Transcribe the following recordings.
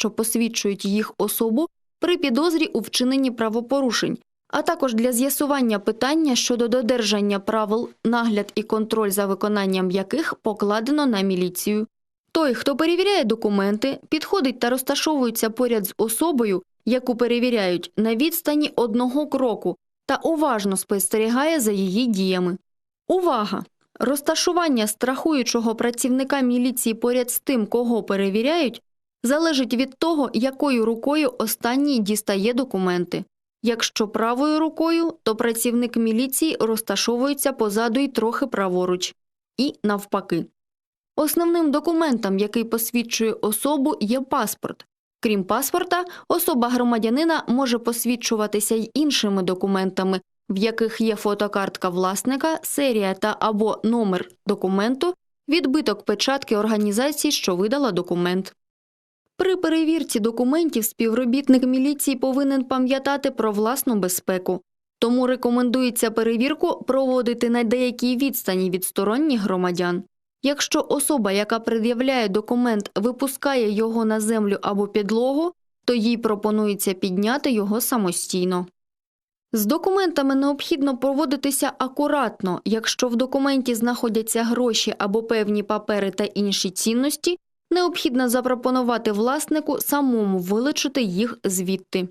що посвідчують їх особу при підозрі у вчиненні правопорушень, а також для з'ясування питання щодо додержання правил, нагляд і контроль за виконанням яких покладено на міліцію. Той, хто перевіряє документи, підходить та розташовується поряд з особою, яку перевіряють на відстані одного кроку та уважно спостерігає за її діями. Увага! Розташування страхуючого працівника міліції поряд з тим, кого перевіряють, залежить від того, якою рукою останній дістає документи. Якщо правою рукою, то працівник міліції розташовується позаду й трохи праворуч, і навпаки. Основним документом, який посвідчує особу, є паспорт. Крім паспорта, особа громадянина може посвідчуватися й іншими документами, в яких є фотокартка власника, серія та або номер документу, відбиток печатки організації, що видала документ. При перевірці документів співробітник міліції повинен пам'ятати про власну безпеку. Тому рекомендується перевірку проводити на деякій відстані від сторонніх громадян. Якщо особа, яка пред'являє документ, випускає його на землю або підлогу, то їй пропонується підняти його самостійно. З документами необхідно поводитися акуратно, якщо в документі знаходяться гроші або певні папери та інші цінності, необхідно запропонувати власнику самому вилучити їх звідти.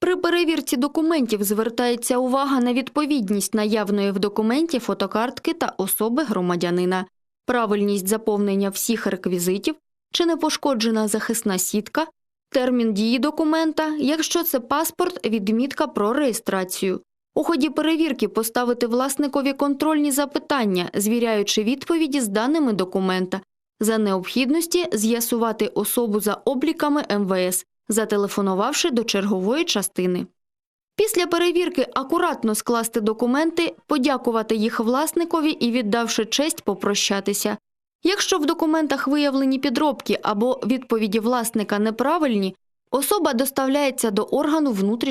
При перевірці документів звертається увага на відповідність наявної в документі фотокартки та особи громадянина, правильність заповнення всіх реквізитів, чи не пошкоджена захисна сітка, термін дії документа, якщо це паспорт, відмітка про реєстрацію. У ході перевірки поставити власникові контрольні запитання, звіряючи відповіді з даними документа, за необхідності з'ясувати особу за обліками МВС, зателефонувавши до чергової частини. Після перевірки акуратно скласти документи, подякувати їх власникові і, віддавши честь, попрощатися. Якщо в документах виявлені підробки або відповіді власника неправильні, особа доставляється до органу внутрішньої